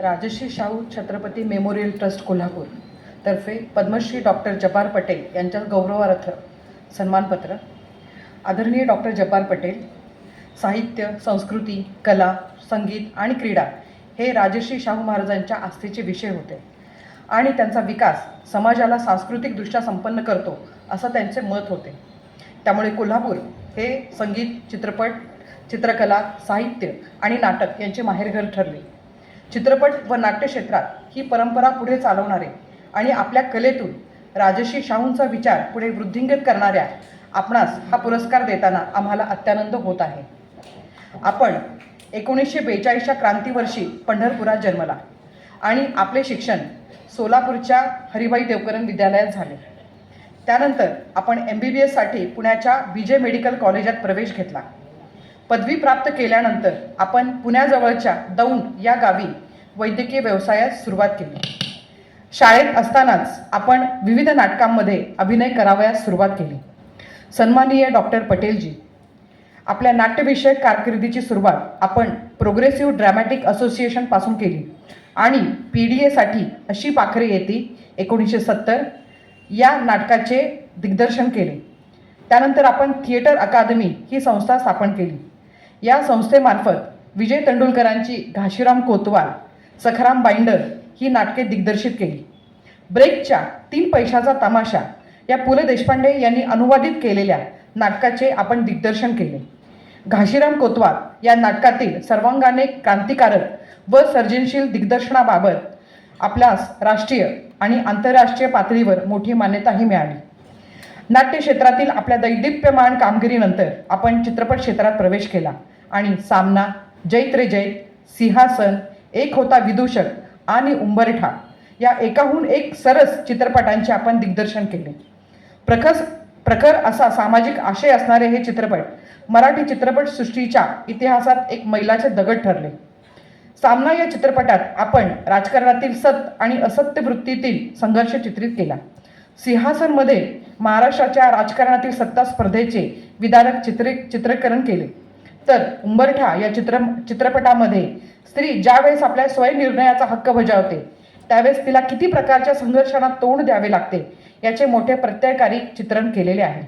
Rajshri Shahu Chhatrapati memorial trust Kolhapur तर्फे Padmashri doctor जपार Patel यांच्या गौरवार्थ सन्मानपत्र. आदरणीय डॉक्टर जपार पटेल साहित्य संस्कृती कला संगीत आणि क्रीडा हे राजश्री शाहू महाराजांच्या आस्थेचे विषय होते आणि त्यांचा विकास समाजाला सांस्कृतिकदृष्ट्या संपन्न करतो असं त्यांचे मत होते. त्यामुळे कोल्हापूर हे संगीत चित्रपट चित्रकला साहित्य आणि नाटक यांचे माहेरघर ठरले. चित्रपट व नाट्यक्षेत्रात ही परंपरा पुढे चालवणारे आणि आपल्या कलेतून राजश्री शाहूंचा विचार पुढे वृद्धिंगत करणाऱ्या आपणास हा पुरस्कार देताना आम्हाला अत्यानंद होत आहे. आपण एकोणीसशे बेचाळीसच्या क्रांतीवर्षी पंढरपुरात जन्मला आणि आपले शिक्षण सोलापूरच्या हरिभाई देवकरण विद्यालयात झाले. त्यानंतर आपण एम बी बी एससाठी पुण्याच्या विजय मेडिकल कॉलेजात प्रवेश घेतला. पदवी प्राप्त केल्यानंतर आपण पुण्याजवळच्या दौंड या गावी वैद्यकीय व्यवसायास सुरुवात केली. शाळेत असतानाच आपण विविध नाटकांमध्ये अभिनय करावयास सुरुवात केली. सन्माननीय डॉक्टर पटेलजी आपल्या नाट्यविषयक कारकिर्दीची सुरुवात आपण प्रोग्रेसिव्ह ड्रॅमॅटिक असोसिएशनपासून केली आणि पी डी एसाठी अशी पाखरे येते एकोणीसशे सत्तर या नाटकाचे दिग्दर्शन केले. त्यानंतर आपण थिएटर अकादमी ही संस्था स्थापन केली. या संस्थेमार्फत विजय तेंडुलकरांची घाशीराम कोतवाल सखाराम बाइंडर ही नाटके दिग्दर्शित केली. ब्रेकच्या तीन पैशाचा तमाशा या पु ल देशपांडे यांनी अनुवादित केलेल्या नाटकाचे आपण दिग्दर्शन केले. घाशीराम कोतवाल या नाटकातील सर्वांगाने क्रांतिकारक व सर्जनशील दिग्दर्शनाबाबत आपल्यास राष्ट्रीय आणि आंतरराष्ट्रीय पातळीवर मोठी मान्यताही मिळाली. नाट्य क्षेत्रातील आपल्या दैदिप्यमान कामगिरीनंतर आपण चित्रपट क्षेत्रात प्रवेश केला. आणि सामना जैत रे जैत सिंहासन एक होता विदूषक आणि उंबरठा या एकाहून एक सरस चित्रपटांचे आपण दिग्दर्शन केले. प्रखस प्रखर असा सामाजिक आशय असणारे हे चित्रपट मराठी चित्रपटसृष्टीच्या इतिहासात एक मैलाचे दगड ठरले. सामना या चित्रपटात आपण राजकारणातील सत आणि असत्य वृत्तीतील संघर्ष चित्रित केला. सिंहासनमध्ये महाराष्ट्राच्या राजकारणातील सत्ता स्पर्धेचे विदारक चित्रे चित्रीकरण केले. तर उंबरठा या चित्र चित्रपटामध्ये स्त्री ज्यावेळेस आपल्या स्वयंनिर्णयाचा हक्क बजावते त्यावेळेस तिला किती प्रकारच्या संघर्षांना तोंड द्यावे लागते याचे मोठे प्रत्ययकारी चित्रण केलेले आहे.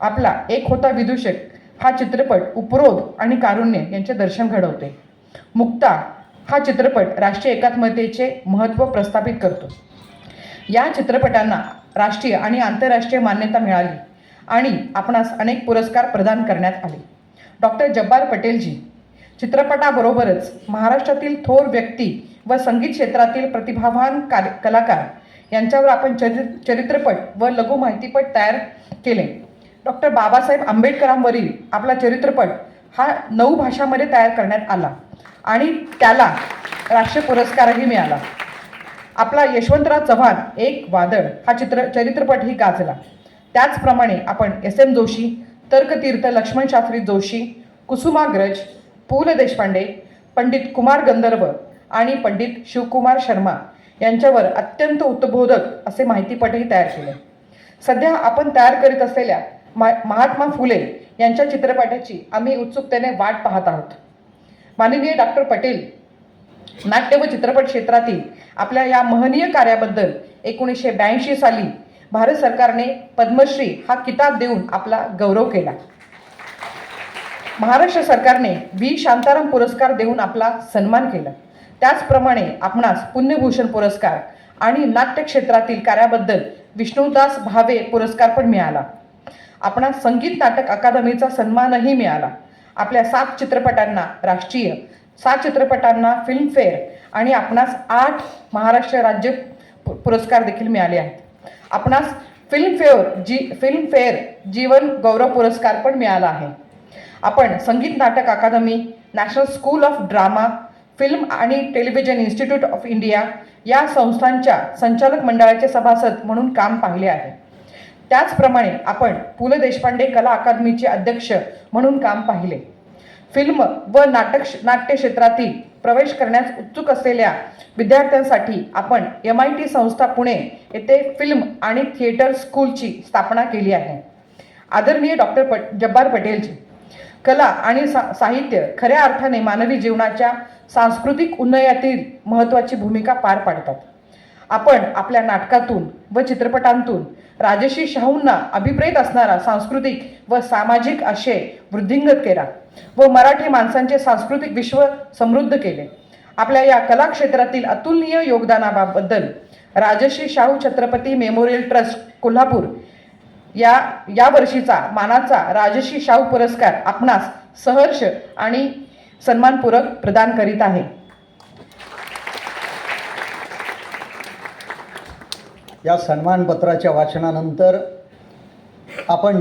आपला एक होता विदूषक हा चित्रपट उपरोध आणि कारुण्य यांचे दर्शन घडवते. मुक्ता हा चित्रपट राष्ट्रीय एकात्मतेचे महत्त्व प्रस्थापित करतो. या चित्रपटांना राष्ट्रीय आणि आंतरराष्ट्रीय मान्यता मिळाली आणि आपणास अनेक पुरस्कार प्रदान करण्यात आले. डॉक्टर जब्बार पटेलजी चित्रपटाबरोबरच महाराष्ट्रातील थोर व्यक्ती व संगीत क्षेत्रातील प्रतिभावान कार्य कलाकार यांच्यावर आपण चरि चरित्रपट व लघु माहितीपट तयार केले. डॉक्टर बाबासाहेब आंबेडकरांवरील आपला चरित्रपट हा नऊ भाषांमध्ये तयार करण्यात आला आणि त्याला राष्ट्रीय पुरस्कारही मिळाला. आपला यशवंतराव चव्हाण एक वादळ हा चित्र चरित्रपटही गाजला. त्याचप्रमाणे आपण एस एम जोशी तर्कतीर्थ लक्ष्मणशास्त्री जोशी कुसुमाग्रज पु ल देशपांडे पंडित कुमार गंधर्व आणि पंडित शिवकुमार शर्मा यांच्यावर अत्यंत उत्तबोधक असे माहितीपटही तयार केले. सध्या आपण तयार करीत असलेल्या मा महात्मा फुले यांच्या चित्रपटाची आम्ही उत्सुकतेने वाट पाहत आहोत. माननीय डॉक्टर पटेल नाट्य व चित्रपट क्षेत्रातील आपल्या या महनीय कार्याबद्दल एकोणीसशे ब्याऐंशी साली भारत सरकारने पद्मश्री हा किताब देऊन आपला गौरव केला. महाराष्ट्र सरकारने व्ही. शांताराम पुरस्कार देऊन आपला सन्मान केला. त्याचप्रमाणे आपणास पुण्यभूषण पुरस्कार आणि नाट्य क्षेत्रातील कार्याबद्दल विष्णुदास भावे पुरस्कार पण मिळाला. आपणास संगीत नाटक अकादमीचा सन्मानही मिळाला. आपल्या सात चित्रपटांना राष्ट्रीय सात चित्रपटांना फिल्मफेअर आणि आपणास आठ महाराष्ट्र राज्य पु- पुरस्कार देखील मिळाले आहेत. आपणास फिल्मफेअर जी फिल्मफेअर जीवन गौरव पुरस्कार पण मिळाला आहे. आपण Sangeet Natak Akademi national school of drama film आणि टेलिव्हिजन इन्स्टिट्यूट ऑफ इंडिया या संस्थांच्या संचालक मंडळाचे सभासद म्हणून काम पाहिले आहे. त्याचप्रमाणे आपण पु ल देशपांडे कला अकादमीचे अध्यक्ष म्हणून काम पाहिले. फिल्म व नाटक नाट्य क्षेत्रातील प्रवेश करण्यास उत्सुक असलेल्या विद्यार्थ्यांसाठी आपण एम आय टी संस्था पुणे येथे फिल्म आणि थिएटर स्कूलची स्थापना केली आहे. आदरणीय डॉक्टर पट जब्बार पटेलजी कला आणि सा साहित्य खऱ्या अर्थाने मानवी जीवनाच्या सांस्कृतिक उन्नयातील महत्त्वाची भूमिका पार पाडतात. आपण आपल्या नाटकातून व चित्रपटांतून राजश्री शाहूंना अभिप्रेत असणारा सांस्कृतिक व सामाजिक आशय वृद्धिंगत केला व मराठी माणसांचे सांस्कृतिक विश्व समृद्ध केले. आपल्या या कला क्षेत्रातील अतुलनीय योगदानाबद्दल राजश्री शाहू छत्रपती मेमोरियल ट्रस्ट कोल्हापूर या या वर्षीचा मानाचा राजश्री शाहू पुरस्कार आपणास सहर्ष आणि सन्मानपूरक प्रदान करीत आहे. या सन्मानपत्राच्या वाचनानंतर आपण